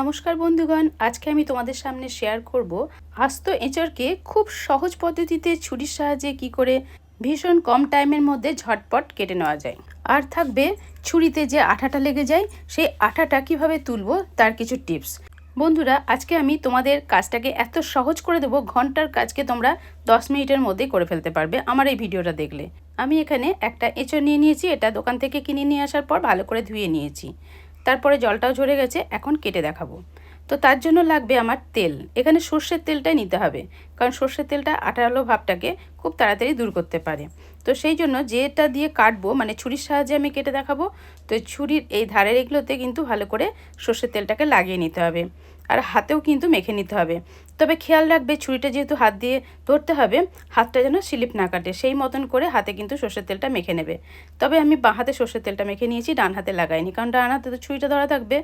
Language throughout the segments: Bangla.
নমস্কার বন্ধুগণ, আজকে আমি তোমাদের সামনে শেয়ার করব আস্ত এঁচড়কে খুব সহজ পদ্ধতিতে ছুরির সাহায্যে কি করে ভীষণ কম টাইমের মধ্যে ঝটপট কেটে নেওয়া যায়। আর থাকবে ছুরিতে যে আঠাটা লেগে যায়, সেই আঠাটা কীভাবে তুলবো তার কিছু টিপস বন্ধুরা, আজকে আমি তোমাদের কাজটাকে এত সহজ করে দেবো, ঘণ্টার কাজকে তোমরা দশ মিনিটের মধ্যে করে ফেলতে পারবে আমার এই ভিডিওটা দেখলে। আমি এখানে একটা এঁচড় নিয়ে নিয়েছি, এটা দোকান থেকে কিনে নিয়ে আসার পর ভালো করে ধুয়ে নিয়েছি। তারপরে জলটাও ঝরে গেছে, এখন কেটে দেখাবো। তো তার জন্য লাগবে আমার তেল। এখানে সর্ষের তেলটাই নিতে হবে, কারণ সর্ষের তেলটা আঠালো ভাবটাকে খুব তাড়াতাড়ি দূর করতে পারে। তো সেই জন্য যেটা দিয়ে কাটবো মানে ছুরির সাহায্যে আমি কেটে দেখাবো, তো ছুরির এই ধারের এগুলোতে কিন্তু ভালো করে সর্ষের তেলটাকে লাগিয়ে নিতে হবে। আর হাতেও কিন্তু মেখে নিতে হবে। তবে খেয়াল রাখবে, ছুরিটা যেহেতু হাত দিয়ে ধরতে হবে, হাতটা যেন স্লিপ না কাটে, সেই মতন করে হাতে কিন্তু সর্ষের তেলটা মেখে নেবে। তবে আমি বাঁ, হাতে সর্ষের তেলটা মেখে নিয়েছি, ডান হাতে লাগাইনি, কারণ ডান হাতে তো ছুরিটা ধরা থাকবে।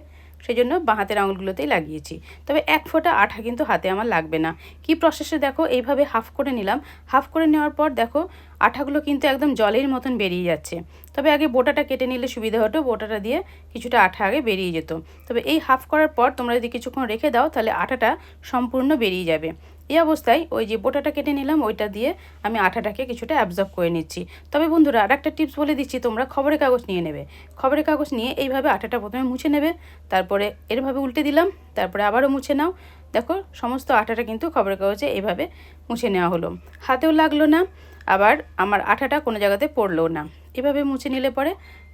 সেই জন্য বাঁ হাতের আঙুলগুলোতেই লাগিয়েছি। তবে এক ফোঁটা আঠা কিন্তু হাতে আমার লাগবে না। কি প্রসেসে দেখো, এইভাবে হাফ করে নিলাম। হাফ করে নেওয়ার পর দেখো, আঠাগুলো কিন্তু একদম জলের মতন বেরিয়ে যাচ্ছে। তবে আগে বোটাটা কেটে নিলে সুবিধা হতো, বোটাটা দিয়ে কিছুটা আঠা আগে বেরিয়ে যেত। তবে এই হাফ করার পর তোমরা যদি কিছুক্ষণ রেখে দাও, তাহলে আঠাটা সম্পূর্ণ বেরিয়ে যাবে। এই অবস্থায় ওই যে বোটাটা কেটে নিলাম, ওইটা দিয়ে আমি আঠাটাকে কিছুটা অ্যাবজর্ব করে নিচ্ছি। তবে বন্ধুরা, আর একটা টিপস বলে দিচ্ছি, তোমরা খবরের কাগজ নিয়ে নেবে। খবরের কাগজ নিয়ে এইভাবে আঠাটা প্রথমে মুছে নেবে, তারপরে এরভাবে উল্টে দিলাম, তারপরে আবারও মুছে নাও। দেখো, সমস্ত আটাটা কিন্তু খবরের কাগজে এইভাবে মুছে নেওয়া হলো। হাতেও লাগল না, আবার আমার আঠাটা কোনো জায়গাতে পড়ল না। এভাবে মুছে নিলে পরে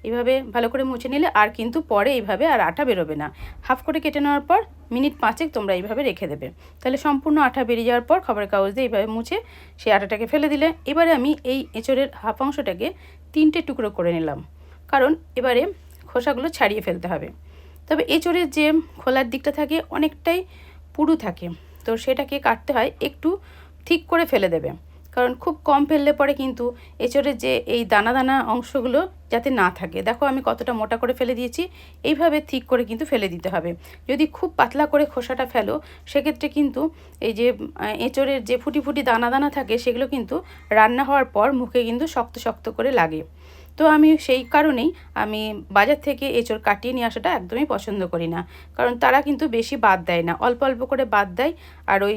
এভাবে ভালো করে মুছে নিলে আর কিন্তু পরে এইভাবে আর আটা বেরোবে না। হাফ করে কেটে নেওয়ার পর মিনিট পাঁচেক তোমরা এইভাবে রেখে দেবে। তাহলে সম্পূর্ণ আঠা বেরিয়ে যাওয়ার পর খবরের কাগজ দিয়ে এইভাবে মুছে সেই আটাটাকে ফেলে দিলে। এবারে আমি এই এঁচড়ের হাফ অংশটাকে তিনটে টুকরো করে নিলাম। কারণ এবারে খোসাগুলো ছাড়িয়ে ফেলতে হবে। তবে এঁচড়ের যে খোলার দিকটা থাকে অনেকটাই পুরু থাকে। তো সেটাকে কাটতে হয় একটু ঠিক করে ফেলে দেবে। কারণ খুব কম ফেললে পরে কিন্তু এঁচড়ের যে এই দানা দানা অংশগুলো যাতে না থাকে। দেখো আমি কতটা মোটা করে ফেলে দিয়েছি, এইভাবে ঠিক করে কিন্তু ফেলে দিতে হবে। যদি খুব পাতলা করে খোসাটা ফেলো, সেক্ষেত্রে কিন্তু এই যে এঁচড়ের যে ফুটি ফুটি দানা দানা থাকে, সেগুলো কিন্তু রান্না হওয়ার পর মুখে কিন্তু শক্ত শক্ত করে লাগে। তো আমি সেই কারণেই আমি বাজার থেকে এঁচড় কাটিয়ে নিয়ে আসাটা একদমই পছন্দ করি না। কারণ তারা কিন্তু বেশি বাদ দেয় না। অল্প অল্প করে বাদ দেয় আর ওই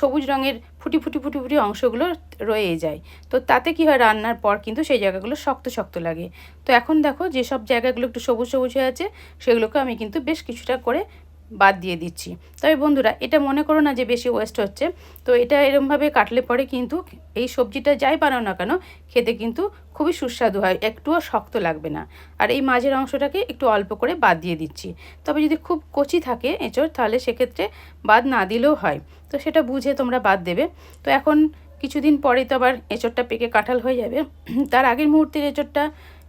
সবুজ রঙের ফুটি ফুটি ফুটি ফুটি অংশগুলো রয়ে যায়। তো তাতে কি হয়, রান্নার পর কিন্তু সেই জায়গাগুলো শক্ত শক্ত লাগে। তো এখন দেখো, যেসব জায়গাগুলো একটু সবুজ সবুজ হয়ে আছে, সেগুলোকে আমি কিন্তু বেশ কিছুটা করে বাদ দিয়ে দিচ্ছি। তবে বন্ধুরা, এটা মনে করো না যে বেশি ওয়েস্ট হচ্ছে। তো এটা এরমভাবে কাটলে পরে কিন্তু এই সবজিটা যাই বানাও না কেন, খেতে কিন্তু খুবই সুস্বাদু হয়, একটুও শক্ত লাগবে না। আর এই মাঝের অংশটাকে একটু অল্প করে বাদ দিয়ে দিচ্ছি। তবে যদি খুব কচি থাকে এঁচড়, তাহলে সেক্ষেত্রে বাদ না দিলেও হয়। তো সেটা বুঝে তোমরা বাদ দেবে। তো এখন কিছুদিন পরে তো আবার এঁচড়টা পেকে কাঁঠাল হয়ে যাবে। তার আগের মুহূর্তের এঁচড়টা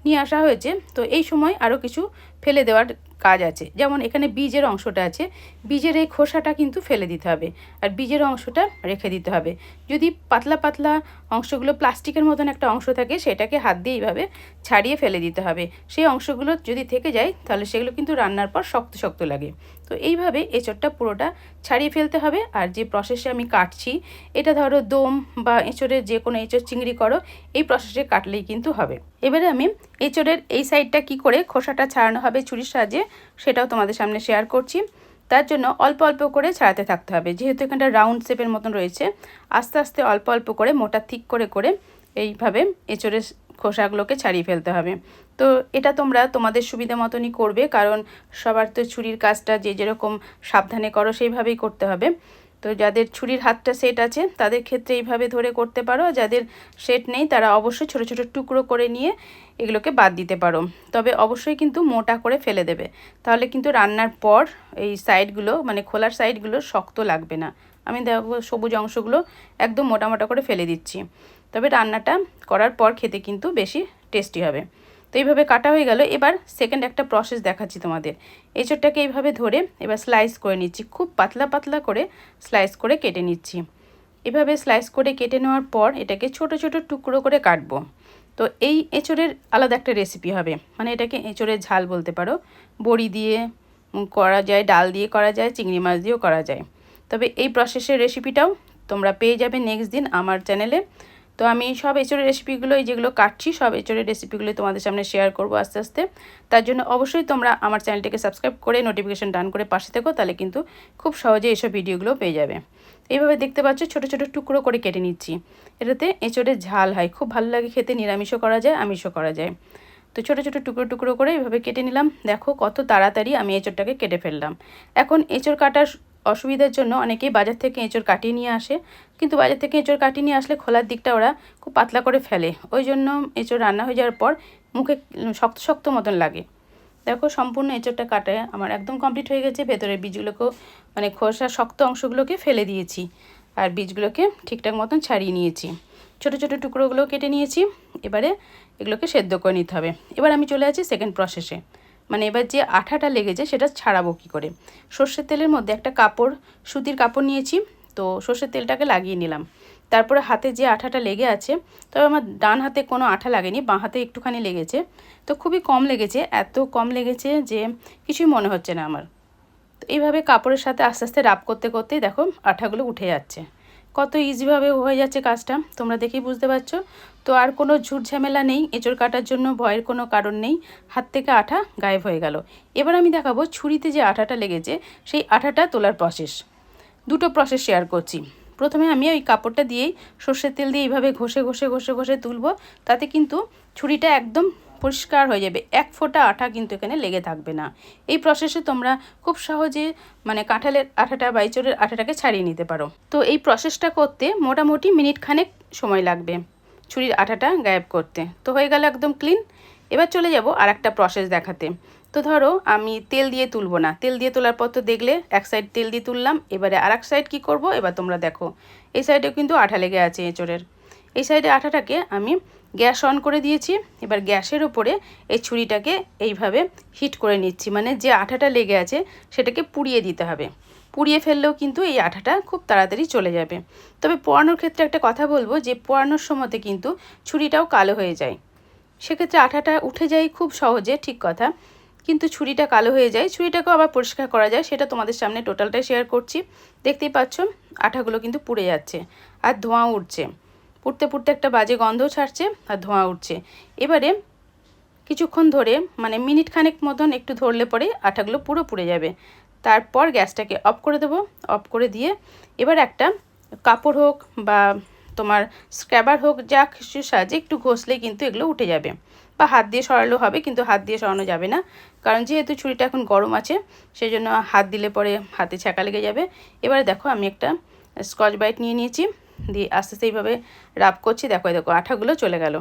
নিয়ে আসা হয়েছে। তো এই সময় আরও কিছু ফেলে দেওয়ার কাজ আছে। যেমন এখানে বীজের অংশটা আছে। বীজের এই খোসাটা কিন্তু ফেলে দিতে হবে। আর বীজের অংশটা রেখে দিতে হবে। যদি পাতলা পাতলা অংশগুলো প্লাস্টিকের মতন একটা অংশ থাকে, সেটাকে হাত দিয়ে এইভাবে ছাড়িয়ে ফেলে দিতে হবে। সেই অংশগুলো যদি থেকে যায়, তাহলে সেগুলো কিন্তু রান্নার পর শক্ত শক্ত লাগে। তো এইভাবে এঁচড়টা পুরোটা ছাড়িয়ে ফেলতে হবে। আর যে প্রসেসে আমি কাটছি, এটা ধরো দম বা এঁচড়ের যে কোনো এঁচড় চিংড়ি করো, এই প্রসেসে কাটলেই কিন্তু হবে। এবারে আমি এঁচড়ের এই সাইডটা কি করে খোসাটা ছাড়ানো হবে ছুরির সাহায্যে, সেটাও তোমাদের সামনে শেয়ার করছি। তার জন্য অল্প অল্প করে ছাড়াতে থাকতে হবে। যেহেতু এখানটা রাউন্ড শেপের মতন রয়েছে, আস্তে আস্তে অল্প অল্প করে মোটা থিক করে করে এইভাবে এঁচড়ের খোসাগুলোকে ছাড়িয়ে ফেলতে হবে। তো এটা তোমরা তোমাদের সুবিধা মতনই করবে, কারণ সবার তো ছুরির কাজটা যে যেরকম সাবধানে করো সেইভাবেই করতে হবে। তো যাদের ছুরির হাতটা সেট আছে, তাদের ক্ষেত্রে এইভাবে ধরে করতে পারো। যাদের সেট নেই, তারা অবশ্যই ছোট ছোট টুকরো করে নিয়ে এগুলোকে বাদ দিতে পারো। তবে অবশ্যই কিন্তু মোটা করে ফেলে দেবে। তাহলে কিন্তু রান্নার পর এই সাইডগুলো মানে খোলার সাইডগুলো শক্ত লাগবে না। আমি দেখো সবুজ অংশগুলো একদম মোটা মোটা করে ফেলে দিচ্ছি। তবে রান্নাটা করার পর খেতে কিন্তু বেশি টেস্টি হবে। তো এইভাবে কাটা হয়ে গেল। এবার সেকেন্ড একটা প্রসেস দেখাচ্ছি তোমাদের। এঁচড়টাকে এইভাবে ধরে এবার স্লাইস করে নিচ্ছি। খুব পাতলা পাতলা করে স্লাইস করে কেটে নিচ্ছি। এভাবে স্লাইস করে কেটে নেওয়ার পর এটাকে ছোট ছোট টুকরো করে কাটবো। তো এই এঁচড়ের আলাদা একটা রেসিপি হবে। মানে এটাকে এঁচড়ের ঝাল বলতে পারো। বড়ি দিয়ে করা যায়, ডাল দিয়ে করা যায়, চিংড়ি মাছ দিয়েও করা যায়। তবে এই প্রসেসের রেসিপিটাও তোমরা পেয়ে যাবে নেক্সট দিন আমার চ্যানেলে তো আমি সব এঁচড়ের রেসিপিগুলো এই যেগুলো কাটছি, সব এঁচড়ের রেসিপিগুলো তোমাদের সামনে শেয়ার করব আস্তে আস্তে। তার জন্য অবশ্যই তোমরা আমার চ্যানেলটিকে সাবস্ক্রাইব করে নোটিফিকেশান ডান করে পাশে থেকো, তাহলে কিন্তু খুব সহজে এসব ভিডিওগুলো পেয়ে যাবে। এইভাবে দেখতে পাচ্ছ, ছোট ছোট টুকরো করে কেটে নিচ্ছি। এটাতে এঁচড়ের ঝাল হয়, খুব ভালো লাগে খেতে, নিরামিষও করা যায়, আমিষও করা যায়। তো ছোটো ছোটো টুকরো টুকরো করে এইভাবে কেটে নিলাম। দেখো কত তাড়াতাড়ি আমি এঁচড়টাকে কেটে ফেললাম। এখন এঁচড় কাটার অসুবিধার জন্য অনেকেই বাজার থেকে এঁচড় কাটিয়ে নিয়ে আসে। কিন্তু বাজার থেকে এঁচড় কাটিয়ে নিয়ে আসলে খোলার দিকটা ওরা খুব পাতলা করে ফেলে। ওই জন্য এঁচড় রান্না হয়ে যাওয়ার পর মুখে শক্ত শক্ত মতন লাগে। দেখো সম্পূর্ণ এঁচড়টা কাটায় আমার একদম কমপ্লিট হয়ে গেছে। ভেতরের বীজগুলোকেও মানে খোসা শক্ত অংশগুলোকে ফেলে দিয়েছি। আর বীজগুলোকে ঠিকঠাক মতন ছাড়িয়ে নিয়েছি। ছোটো ছোটো টুকরোগুলো কেটে নিয়েছি। এবারে এগুলোকে সেদ্ধ করে নিতে হবে। এবার আমি চলে আছি সেকেন্ড প্রসেসে মানে এবার যে আঠাটা লেগেছে সেটা ছাড়াবো কী করে? সর্ষের তেলের মধ্যে একটা কাপড়, সুতির কাপড় নিয়েছি, তো সর্ষের তেলটাকে লাগিয়ে নিলাম। তারপরে হাতে যে আঠাটা লেগে আছে, তবে আমার ডান হাতে কোনো আঠা লাগেনি, বাঁ হাতে একটুখানি লেগেছে। তো খুবই কম লেগেছে, এত কম লেগেছে যে কিছুই মনে হচ্ছে না আমার। তো এইভাবে কাপড়ের সাথে আস্তে আস্তে রাপ করতে করতেই দেখো আঠাগুলো উঠে যাচ্ছে। কত ইজিভাবে হয়ে যাচ্ছে কাজটা, তোমরা দেখেই বুঝতে পারছ। তো আর কোনো ঝুট ঝামেলা নেই, এঁচড় কাটার জন্য ভয়ের কোনো কারণ নেই, হাত থেকে আঠা গায়েব হয়ে গেল। এবার আমি দেখাবো ছুরিতে যে আঠাটা লেগেছে, সেই আঠাটা তোলার প্রসেস দুটো প্রসেস শেয়ার করছি। প্রথমে আমি ওই কাপড়টা দিয়েই সর্ষের তেল দিয়ে এইভাবে ঘষে ঘষে ঘষে ঘষে তুলবো, তাতে কিন্তু ছুরিটা একদম পরিষ্কার হয়ে যাবে। এক ফোঁটা আঠা কিন্তু এখানে লেগে থাকবে না। এই প্রসেসে তোমরা খুব সহজে মানে কাঁঠালের আঠাটা বাইচরের আঠাটাকে ছাড়িয়ে নিতে পারো। তো এই প্রসেসটা করতে মোটামুটি মিনিট খানেক সময় লাগবে। ছুরির আঠাটা গায়েব করতে। তো হয়ে গেল একদম ক্লিন এবার চলে যাব আর একটা প্রসেস দেখাতে। তো ধরো আমি তেল দিয়ে তুলবো না। তেল দিয়ে তোলার পর তো দেখলে এক সাইড তেল দিয়ে তুললাম, এবারে আর এক সাইড কী করব? এবার তোমরা দেখো। এই সাইডেও কিন্তু আঠা লেগে আছে এঁচড়ের। এই সাইডে আঠাটাকে আমি গ্যাস অন করে দিয়েছি। এবার গ্যাসের ওপরে এই ছুরিটাকে এইভাবে হিট করে নিচ্ছি। মানে যে আঠাটা লেগে আছে সেটাকে পুড়িয়ে দিতে হবে। পুড়িয়ে ফেললেও কিন্তু এই আঠাটা খুব তাড়াতাড়ি চলে যাবে। তবে পোড়ানোর ক্ষেত্রে একটা কথা বলব যে, পোড়ানোর সময়তে কিন্তু ছুরিটাও কালো হয়ে যায়। সেক্ষেত্রে আঠাটা উঠে যায় খুব সহজে, ঠিক কথা। কিন্তু ছুরিটা কালো হয়ে যায়, ছুরিটাকেও আবার পরিষ্কার করা যায়, সেটা তোমাদের সামনে টোটালটাই শেয়ার করছি। দেখতেই পাচ্ছ, আঠাগুলো কিন্তু পুড়ে যাচ্ছে আর ধোঁয়া উঠছে। পুড়তে পুড়তে একটা বাজে গন্ধও ছাড়ছে আর ধোঁয়া উঠছে। এবারে কিছুক্ষণ ধরে মানে মিনিট খানেক মতন একটু ধরলে পরে আঠাগুলো পুরো পুড়ে যাবে। তারপর গ্যাসটাকে অফ করে দেবো। অফ করে দিয়ে এবার একটা কাপড় হোক বা তোমার স্ক্র্যাবার হোক, যা কিছু সাহায্যে একটু ঘষলেই কিন্তু এগুলো উঠে যাবে। বা হাত দিয়ে সরালেও হবে, কিন্তু হাত দিয়ে সরানো যাবে না। কারণ যেহেতু ছুরিটা এখন গরম আছে সেই জন্য হাত দিলে পরে হাতে ছ্যাঁকা লেগে যাবে। এবারে দেখো আমি একটা স্কচ বাইট নিয়ে নিয়েছি। দিয়ে আস্তে আস্তে এইভাবে রাব করছি। দেখো দেখো, আঠাগুলো চলে গেল।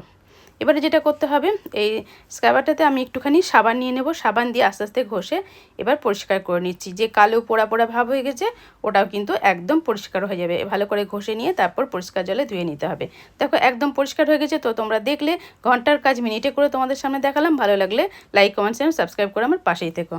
এবারে যেটা করতে হবে, এই স্ক্যাবারটাতে আমি একটুখানি সাবান নিয়ে নেব। সাবান দিয়ে আস্তে আস্তে ঘষে এবার পরিষ্কার করে নিচ্ছি। যে কালো পোড়া পোড়া ভাব হয়ে গেছে, ওটাও কিন্তু একদম পরিষ্কার হয়ে যাবে। ভালো করে ঘষে নিয়ে তারপর পরিষ্কার জলে ধুয়ে নিতে হবে। দেখো, একদম পরিষ্কার হয়ে গেছে। তো তোমরা দেখলে, ঘণ্টার কাজ মিনিটে করে তোমাদের সামনে দেখালাম। ভালো লাগলে লাইক কমেন্টস এবং সাবস্ক্রাইব করে আমার পাশেই থেকো।